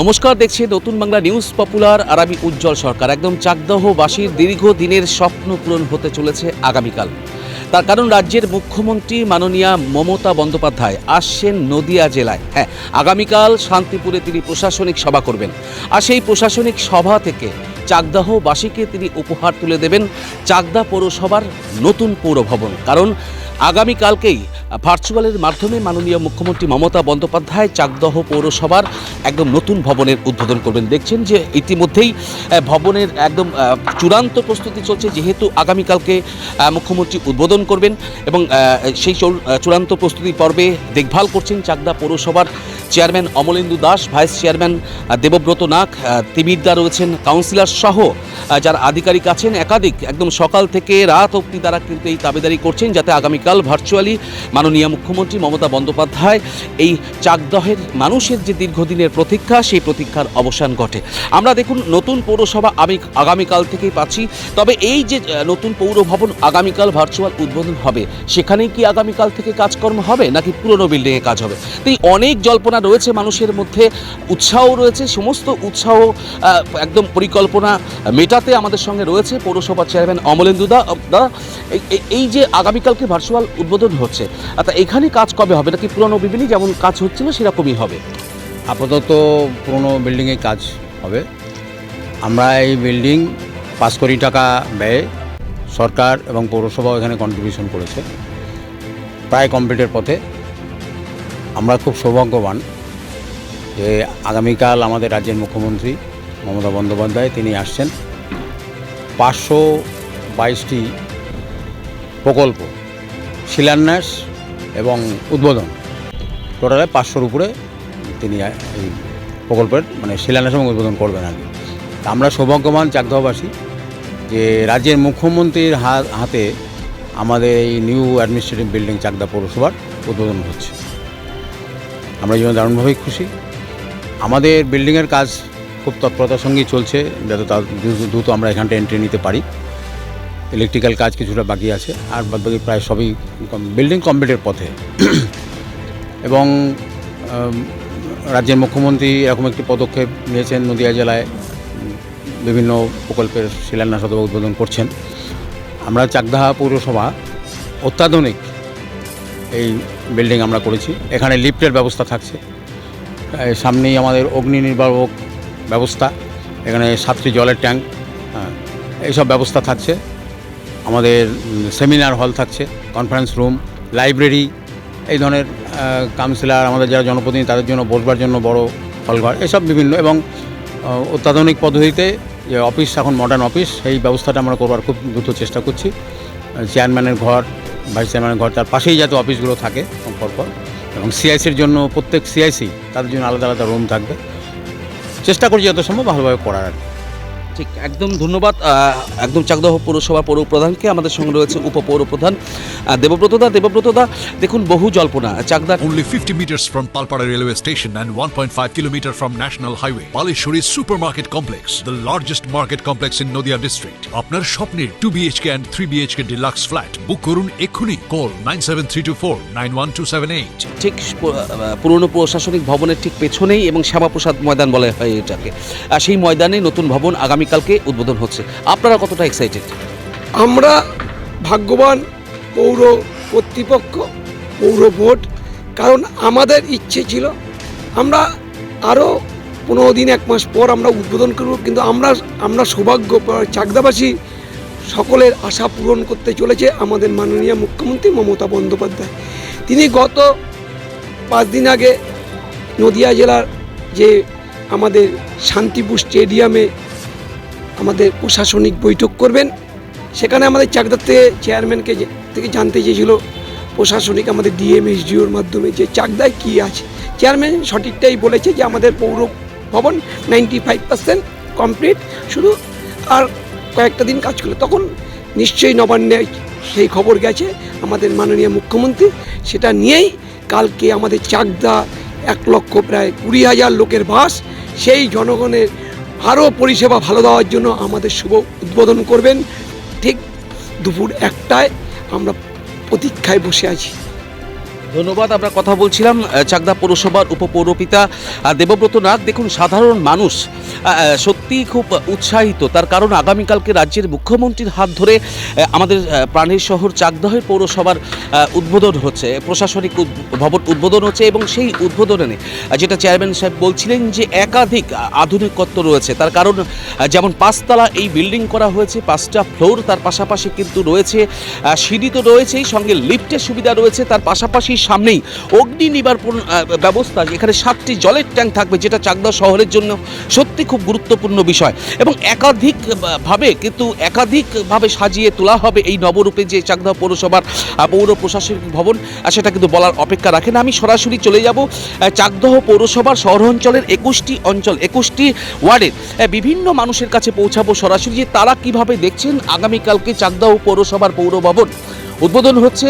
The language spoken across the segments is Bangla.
নমস্কার, দেখছি নতুন বাংলা নিউজ পপুলার আর আমি উজ্জ্বল সরকার। একদম চাকদহবাসীর দীর্ঘদিনের স্বপ্ন পূরণ হতে চলেছে আগামীকাল। তার কারণ রাজ্যের মুখ্যমন্ত্রী মাননীয়া মমতা বন্দ্যোপাধ্যায় আসছেন নদিয়া জেলায়। হ্যাঁ আগামীকাল শান্তিপুরে তিনি প্রশাসনিক সভা করবেন। আর সেই প্রশাসনিক সভা থেকে চাকদাহবাসীকে তিনি উপহার তুলে দেবেন চাকদা পৌরসভার নতুন পৌরভবন। কারণ আগামীকালকেই ভার্চুয়ালের মাধ্যমে মাননীয় মুখ্যমন্ত্রী মমতা বন্দ্যোপাধ্যায় চাকদহ পৌরসভার একদম নতুন ভবনের উদ্বোধন করবেন। দেখছেন যে ইতিমধ্যেই ভবনের একদম চূড়ান্ত প্রস্তুতি চলছে, যেহেতু আগামীকালকে মুখ্যমন্ত্রী উদ্বোধন করবেন এবং সেই চূড়ান্ত প্রস্তুতি পর্বে দেখভাল করছেন চাকদা পৌরসভার chairman Amalendu Das, vice chairman Debabrata Nag তিমিরদা রয়েছেন, কাউন্সিলর সহ যারা আধিকারিক আছেন, একাধিক, একদম সকাল থেকে রাত অবধি তারা কিন্তু এই দাবিদারি করছেন, যাতে আগামীকাল ভার্চুয়ালি মাননীয় মুখ্যমন্ত্রী মমতা বন্দ্যোপাধ্যায় এই চাকদহের মানুষের যে দীর্ঘদিনের প্রতীক্ষা, সেই প্রতীক্ষার অবসান ঘটে। আমরা দেখুন, নতুন পৌরসভা আমি আগামীকাল থেকেই পাচ্ছি। তবে এই যে নতুন পৌর ভবন আগামীকাল ভার্চুয়াল উদ্বোধন হবে, সেখানেই কি আগামীকাল থেকে কাজকর্ম হবে, নাকি পুরনো বিল্ডিংয়ে কাজ হবে? তাই অনেক জল্পনা রয়েছে মানুষের মধ্যে উৎসাহ রয়েছে, সমস্ত উৎসাহ একদম পরিকল্পনা মেটাতে আমাদের সঙ্গে রয়েছে পৌরসভা চেয়ারম্যান অমলেন্দু দা। এই যে আগামীকালকে ভার্চুয়াল উদ্বোধন হচ্ছে। আচ্ছা এখানে কাজ কবে হবে? নাকি পুরনো বিল্ডিং? যেমন কাজ হচ্ছিল, সেরকমই হবে। আপাতত পুরনো বিল্ডিংয়ে কাজ হবে। আমরা এই বিল্ডিং পাঁচ কোটি টাকা ব্যয়ে সরকার এবং পৌরসভাও এখানে কন্ট্রিবিউশন করেছে। প্রায় কমপ্লিটের পথে। আমরা খুব সৌভাগ্যবান যে আগামীকাল আমাদের রাজ্যের মুখ্যমন্ত্রী মমতা বন্দ্যোপাধ্যায় তিনি আসছেন। পাঁচশো বাইশটি প্রকল্প শিলান্যাস এবং উদ্বোধন। টোটালে পাঁচশোর উপরে তিনি এই প্রকল্পের মানে শিলান্যাস এবং উদ্বোধন করবেন আর কি আমরা সৌভাগ্যবান চাকদহবাসী যে রাজ্যের মুখ্যমন্ত্রীর হাত আমাদের এই নিউ অ্যাডমিনিস্ট্রেটিভ বিল্ডিং চাকদা পৌরসভার উদ্বোধন হচ্ছে। আমরা যেন দারুণভাবেই খুশি। আমাদের বিল্ডিংয়ের কাজ খুব তৎপরতার সঙ্গেই চলছে, যাতে তার দ্রুত আমরা এখানটা এন্ট্রি নিতে পারি। ইলেকট্রিক্যাল কাজ কিছুটা বাকি আছে আর বাদবাকি প্রায় সবই বিল্ডিং কমপ্লিটের পথে। এবং রাজ্যের মুখ্যমন্ত্রী এরকম একটি পদক্ষেপ নিয়েছেন নদিয়া জেলায়। বিভিন্ন প্রকল্পের শিলান্যাস অথবা উদ্বোধন করছেন। আমরা চাকদাহা পৌরসভা অত্যাধুনিক এই বিল্ডিং আমরা করেছি। এখানে লিফটের ব্যবস্থা থাকছে। সামনেই আমাদের অগ্নি নির্বাপক ব্যবস্থা। এখানে সাতটি জলের ট্যাঙ্ক হ্যাঁ, এইসব ব্যবস্থা থাকছে। আমাদের সেমিনার হল থাকছে কনফারেন্স রুম লাইব্রেরি এই ধরনের কাউন্সিলর আমাদের যারা জনপ্রতিনিধি তাদের জন্য বসবার জন্য বড় হলঘর এসব বিভিন্ন এবং অত্যাধুনিক পদ্ধতিতে যে অফিস এখন মডার্ন অফিস সেই ব্যবস্থাটা আমরা করবার খুব দ্রুত চেষ্টা করছি। চেয়ারম্যানের ঘর ভাইস চেয়ারম্যানের ঘর, তার পাশেই যাতে অফিসগুলো থাকে পরপর। এবং সিআইসির জন্য প্রত্যেক সিআইসি তাদের জন্য আলাদা আলাদা রুম থাকবে। চেষ্টা করছি যত সম্ভব ভালোভাবে করার আর কি। ঠিক একদম ধন্যবাদ একদম চাকদহ পৌরসভা পৌর প্রধানকে আমাদের সঙ্গে রয়েছে উপপৌর প্রধান আহ, দেবব্রত দা দেবব্রত দা দেখুন বহু জল্পনা Chakdah Only 50 meters from Palpara railway station and 1.5 kilometer from National Highway. Palishuri Supermarket Complex, the largest market complex in Noida district. আপনার স্বপ্নের 2 BHK and 3 BHK deluxe flat বুক করুন এক্ষুনি কল 97324 91278 ঠিক পু- আহ, পুরনো প্রশাসনিক ভবনের ঠিক পেছনেই এবং শ্যামাপ্রসাদ ময়দান বলা হয় এটাকে আর সেই ময়দানে নতুন ভবন আগামীকালকে উদ্বোধন হচ্ছে। আপনারা কতটা এক্সাইটেড আমরা ভাগ্যবান পৌর কর্তৃপক্ষ, পৌর বোর্ড, কারণ আমাদের ইচ্ছে ছিল আমরা আরও পনেরো দিন, এক মাস পর আমরা উদ্বোধন করব, কিন্তু আমরা আমরা সৌভাগ্য চাকদাবাসী সকলের আশা পূরণ করতে চলেছে আমাদের মাননীয় মুখ্যমন্ত্রী মমতা বন্দ্যোপাধ্যায়। তিনি গত পাঁচ দিন আগে নদিয়া জেলার যে আমাদের শান্তিপুর স্টেডিয়ামে আমাদের প্রশাসনিক বৈঠক করবেন। সেখানে আমাদের চাকদার থেকে চেয়ারম্যানকে থেকে জানতে চেয়েছিল, প্রশাসনিক আমাদের ডিএমএসডিওর মাধ্যমে যে চাকদায় কী আছে। চেয়ারম্যান সঠিকটাই বলেছে যে আমাদের পৌর ভবন নাইনটি ফাইভ পার্সেন্ট কমপ্লিট শুধু আর কয়েকটা দিন কাজ করল। তখন নিশ্চয়ই নবান্নে সেই খবর গেছে, আমাদের মাননীয় মুখ্যমন্ত্রী। সেটা নিয়েই কালকে আমাদের চাকদা এক লক্ষ প্রায় কুড়ি হাজার লোকের বাস, সেই জনগণের আরও পরিষেবা ভালো দেওয়ার জন্য আমাদের শুভ উদ্বোধন করবেন। ঠিক দুপুর একটায় আমরা প্রতীক্ষায় বসে আছি। ধন্যবাদ, আমরা কথা বলছিলাম চাকদা পৌরসভার উপপৌরপিতা দেবব্রত নাথ। দেখুন, সাধারণ মানুষ সত্যিই খুব উৎসাহিত। তার কারণ আগামীকালকে রাজ্যের মুখ্যমন্ত্রীর হাত ধরে আমাদের প্রাণের শহর চাকদহের পৌরসভার উদ্বোধন হচ্ছে, প্রশাসনিক ভবন উদ্বোধন হচ্ছে এবং সেই উদ্বোধনে যেটা চেয়ারম্যান সাহেব বলছিলেন যে একাধিক আধুনিকত্ব রয়েছে। তার কারণ যেমন পাঁচতলা এই বিল্ডিং করা হয়েছে, পাঁচটা ফ্লোর, তার পাশাপাশি কিন্তু রয়েছে সিঁড়ি তো রয়েছেই, সঙ্গে লিফটের সুবিধা রয়েছে, তার পাশাপাশি সামনেই অগ্নি নিবারণ ব্যবস্থা এখানে সাতটি জলের ট্যাঙ্ক থাকবে, যেটা চাকদা শহরের জন্য সত্যি খুব গুরুত্বপূর্ণ বিষয়। এবং একাধিকভাবে কিন্তু একাধিকভাবে সাজিয়ে তোলা হবে এই নবরূপে যে চাকদা পৌরসভার পৌর প্রশাসনিক ভবন সেটা কিন্তু বলার অপেক্ষা রাখে না আমি সরাসরি চলে যাব চাকদহ পৌরসভার শহরাঞ্চলের একুশটি অঞ্চল, একুশটি ওয়ার্ডের বিভিন্ন মানুষের কাছে পৌঁছাবো সরাসরি যে তারা কীভাবে দেখছেন আগামীকালকে চাকদহ পৌরসভার পৌর ভবন উদ্বোধন হচ্ছে।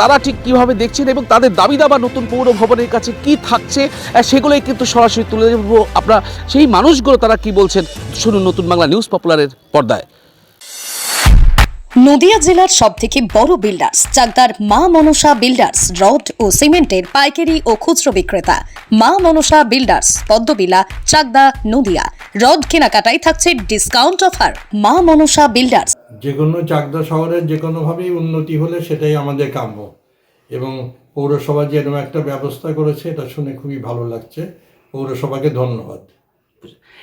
তারা ঠিক কীভাবে দেখছেন এবং তাদের দাবি দাবা নতুন পৌর ভবনের কাছে কি থাকছে সেগুলোই কিন্তু সরাসরি তুলে দেবো আপনারা সেই মানুষগুলো তারা কি বলছেন, শুনুন নতুন বাংলা নিউজ পপুলারের পর্দায়। নদিয়া জেলার সব থেকে বড় বিল্ডার্স চাকদার মা মনসা বিল্ডার্স রড ও সিমেন্টের পাইকারি ও খুচরো বিক্রেতা। মা মনসা বিল্ডার্স পদ্মবিলা, চাকদা, নদিয়া। রড কেনাকাটায় থাকছে ডিসকাউন্ট অফার মা মনসা বিল্ডার্স যে কোনো চাকদা শহরের যে কোনোভাবেই উন্নতি হলে সেটাই আমাদের কাম্য। এবং পৌরসভা যে এরকম একটা ব্যবস্থা করেছে এটা শুনে খুবই ভালো লাগছে। পৌরসভাকে ধন্যবাদ।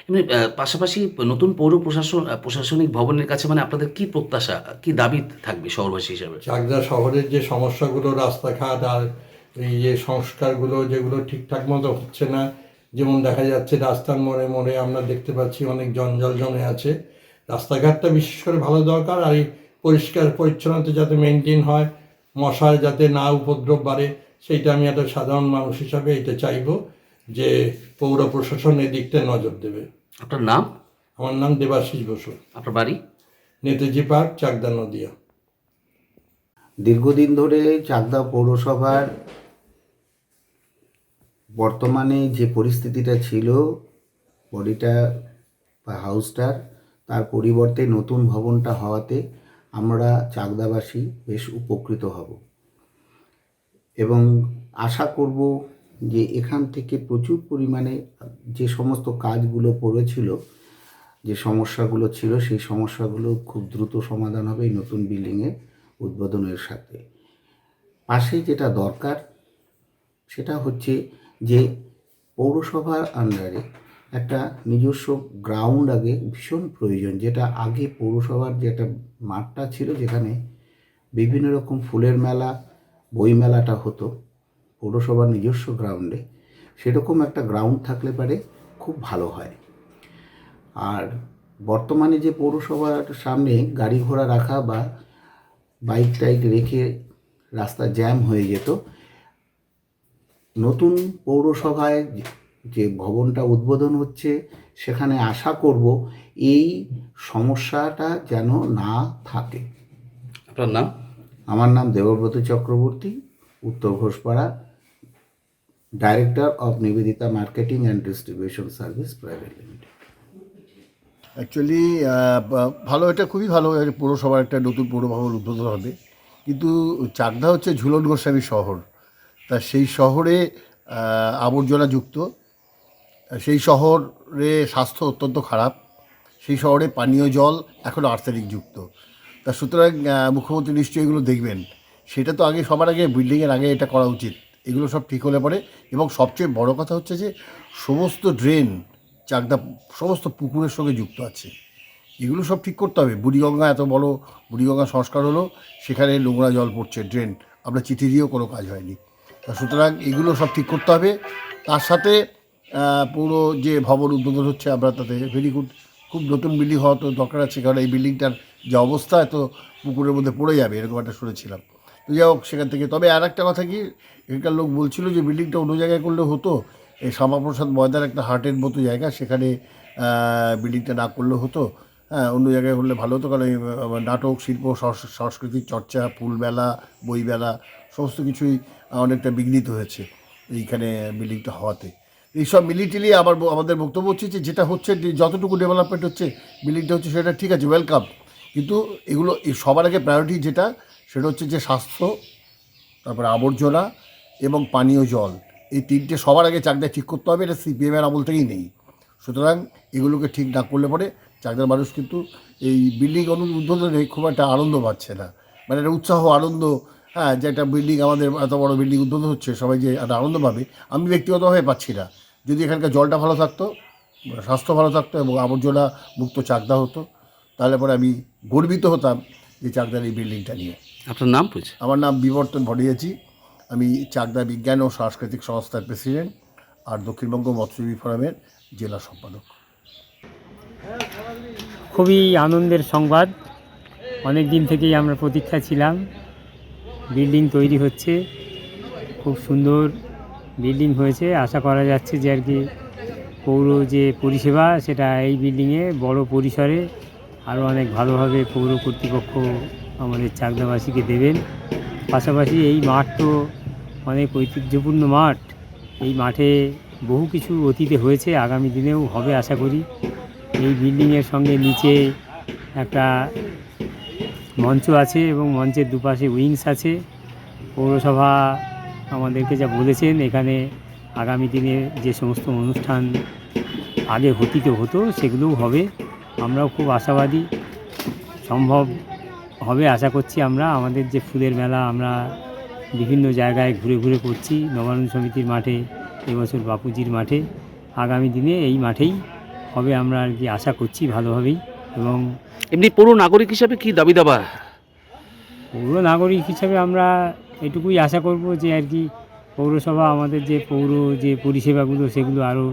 এমনি পাশাপাশি নতুন পৌর প্রশাসন প্রশাসনিক ভবনের কাছে মানে আপনাদের কি প্রত্যাশা কি দাবি থাকবে শহরবাসী হিসাবে? চাকদা শহরের যে সমস্যাগুলো রাস্তাঘাট আর এই যে সংস্কারগুলো যেগুলো ঠিকঠাক মতো হচ্ছে না যেমন দেখা যাচ্ছে রাস্তার মোড়ে মোড়ে আমরা দেখতে পাচ্ছি অনেক জঞ্জাল জমে আছে। রাস্তাঘাটটা বিশেষ করে ভালো দরকার আর এই পরিষ্কার পরিচ্ছন্নতা যাতে মেনটেন হয় মশার যাতে না উপদ্রব বাড়ে সেইটা আমি একটা সাধারণ মানুষ হিসাবে এটা চাইব যে পৌর প্রশাসন এই দিকটা নজর দেবে। আপনার নাম? আমার নাম দেবাশিস বসু। আপনার বাড়ি? নেতাজি পার্ক চাকদা নদিয়া। দীর্ঘদিন ধরে চাকদা পৌরসভার বর্তমানে যে পরিস্থিতিটা ছিল বডিটা বা হাউসটার তার পরিবর্তে নতুন ভবনটা হওয়াতে আমরা চাকদাবাসী বেশ উপকৃত হব। এবং আশা করব যে এখান থেকে প্রচুর পরিমাণে যে সমস্ত কাজগুলো পড়েছিল, যে সমস্যাগুলো ছিল, সেই সমস্যাগুলো খুব দ্রুত সমাধান হবে এই নতুন বিল্ডিংয়ে উদ্বোধনের সাথে। পাশে যেটা দরকার, সেটা হচ্ছে যে পৌরসভার আন্ডারে একটা নিজস্ব গ্রাউন্ড আগে ভীষণ প্রয়োজন, যেটা আগে পৌরসভার যে একটা মাঠটা ছিল যেখানে বিভিন্ন রকম ফুলের মেলা, বই মেলাটা হতো, পৌরসভার নিজস্ব গ্রাউন্ডে সেরকম একটা গ্রাউন্ড থাকলে পারে খুব ভালো হয়। আর বর্তমানে যে পৌরসভার সামনে গাড়ি ঘোড়া রাখা বা বাইক টাইক রেখে রাস্তা জ্যাম হয়ে যেত, নতুন পৌরসভায় যে- ভবনটা উদ্বোধন হচ্ছে সেখানে আশা করব এই সমস্যাটা যেন না থাকে। আপনার নাম? আমার নাম Debabrata Chakraborty Uttar Ghoshpara director of Nivedita marketing and distribution service private limited actually ভালো এটা খুবই ভালো পৌরসভার একটা নতুন পৌর ভবন উদ্বোধন হবে। কিন্তু চাকদা হচ্ছে ঝুলন গোস্বামী শহর। তা সেই শহরে আবর্জনাযুক্ত সেই শহরে স্বাস্থ্য অত্যন্ত খারাপ। সেই শহরে পানীয় জল এখনও আর্সেনিক যুক্ত। তা সুতরাং মুখ্যমন্ত্রী নিশ্চয়ই এগুলো দেখবেন। সেটা তো আগে, সবার আগে বিল্ডিংয়ের আগে এটা করা উচিত। এগুলো সব ঠিক হলে পরে এবং সবচেয়ে বড় কথা হচ্ছে যে, সমস্ত ড্রেন চাকদা, সমস্ত পুকুরের সঙ্গে যুক্ত আছে। এগুলো সব ঠিক করতে হবে। বুড়িগঙ্গা এত বড় বুড়িগঙ্গা সংস্কার হলো, সেখানে নোংরা জল পড়ছে ড্রেন আমরা চিঠি দিয়েও কোনো কাজ হয়নি। তা সুতরাং এগুলো সব ঠিক করতে হবে। তার সাথে পুরো যে ভবন উদ্বোধন হচ্ছে, আমরা তাতে ভেরি গুড খুব নতুন বিল্ডিং হওয়া তো দরকার আছে, কারণ এই বিল্ডিংটার যে অবস্থা, এত পুকুরের মধ্যে পড়ে যাবে, এরকম একটা শুনেছিলাম। তো যাই হোক, সেখান থেকে, তবে আর একটা কথা কি, এখানকার লোক বলছিল যে বিল্ডিংটা অন্য জায়গায় করলে হতো। এই শ্যামাপ্রসাদ ময়দান একটা হার্টের মতো জায়গা, সেখানে বিল্ডিংটা না করলে হতো। হ্যাঁ অন্য জায়গায় করলে ভালো হতো, কারণ নাটক, শিল্প, সংস- সাংস্কৃতিক চর্চা ফুলবেলা বইবেলা সমস্ত কিছুই অনেকটা বিঘ্নিত হয়েছে, এইখানে বিল্ডিংটা হওয়াতে। এইসব মিলিটিলি আবার আমাদের বক্তব্য হচ্ছে যে যেটা হচ্ছে যতটুকু ডেভেলপমেন্ট হচ্ছে বিল্ডিংটা হচ্ছে সেটা ঠিক আছে ওয়েলকাম কিন্তু এগুলো সবার আগে প্রায়োরিটি যেটা, সেটা হচ্ছে যে স্বাস্থ্য, তারপরে আবর্জনা এবং পানীয় জল। এই তিনটে সবার আগে চাকদা ঠিক করতে হবে, এটা সিপিএমের আমল থেকেই নেই। সুতরাং এগুলোকে ঠিক না করলে পরে চাকদার মানুষ কিন্তু এই বিল্ডিং উদ্বোধনে খুব একটা আনন্দ পাচ্ছে না। মানে একটা উৎসাহ, আনন্দ হ্যাঁ যে একটা বিল্ডিং আমাদের এত বড় বিল্ডিং উদ্বোধন হচ্ছে সবাই যে একটা আনন্দ পাবে। আমি ব্যক্তিগতভাবে পাচ্ছি না। যদি এখানকার জলটা ভালো থাকতো স্বাস্থ্য ভালো থাকতো এবং আবর্জনা মুক্ত চাকদা হতো তাহলে পরে আমি গর্বিত হতাম যে চাকদার এই বিল্ডিংটা নিয়ে। আপনার নাম পরিচয়? আমার নাম বিবর্তন ভটিয়েছি আমি চাকদা বিজ্ঞান ও সাংস্কৃতিক সংস্থার প্রেসিডেন্ট আর দক্ষিণবঙ্গ মৎস্যজীবী ফোরামের জেলা সম্পাদক। খুবই আনন্দের সংবাদ। অনেক দিন থেকেই আমরা প্রতীক্ষা ছিলাম। বিল্ডিং তৈরি হচ্ছে। খুব সুন্দর বিল্ডিং হয়েছে। আশা করা যাচ্ছে যে আর কি পৌর যে পরিষেবা, সেটা এই বিল্ডিংয়ে বড় পরিসরে আরও অনেক ভালোভাবে পৌর কর্তৃপক্ষ আমাদের চাকদাবাসীকে দেবেন। পাশাপাশি এই মাঠ তো অনেক ঐতিহ্যপূর্ণ মাঠ। এই মাঠে বহু কিছু অতীতে হয়েছে, আগামী দিনেও হবে আশা করি। এই বিল্ডিংয়ের সঙ্গে নিচে একটা মঞ্চ আছে এবং মঞ্চের দুপাশে উইংস আছে। পৌরসভা আমাদেরকে যা বলেছেন, এখানে আগামী দিনে যে সমস্ত অনুষ্ঠান আগে হতিত হতো, সেগুলোও হবে। আমরাও খুব আশাবাদী। সম্ভব হবে আশা করছি আমরা। আমাদের যে ফুলের মেলা আমরা বিভিন্ন জায়গায় ঘুরে ঘুরে করছি নবান্ন সমিতির মাঠে, এবছর বাপুজির মাঠে। আগামী দিনে এই মাঠেই হবে আমরা আর কি আশা করছি ভালোভাবেই। এবং এমনি পৌর নাগরিক হিসাবে কি দাবি দাবা? পৌর নাগরিক হিসাবে আমরা এটুকুই আশা করব যে আর কি পৌরসভা আমাদের যে পৌর যে পরিষেবাগুলো সেগুলো আরও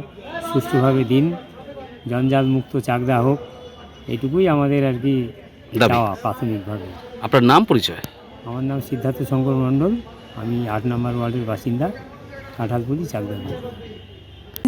সুষ্ঠুভাবে দিন জঞ্জাল মুক্ত চাকদা হোক এটুকুই আমাদের আর কি। প্রাথমিকভাবে। আপনার নাম পরিচয়? আমার নাম সিদ্ধার্থ শঙ্কর মণ্ডল আমি আট নম্বর ওয়ার্ডের বাসিন্দা কাঁঠালপুলি চাকদা।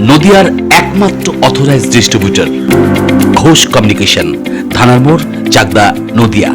নদিয়ার একমাত্র অথরাইজড ডিস্ট্রিবিউটর ঘোষ কমিউনিকেশন থানার মোড় চাকদা নদিয়া।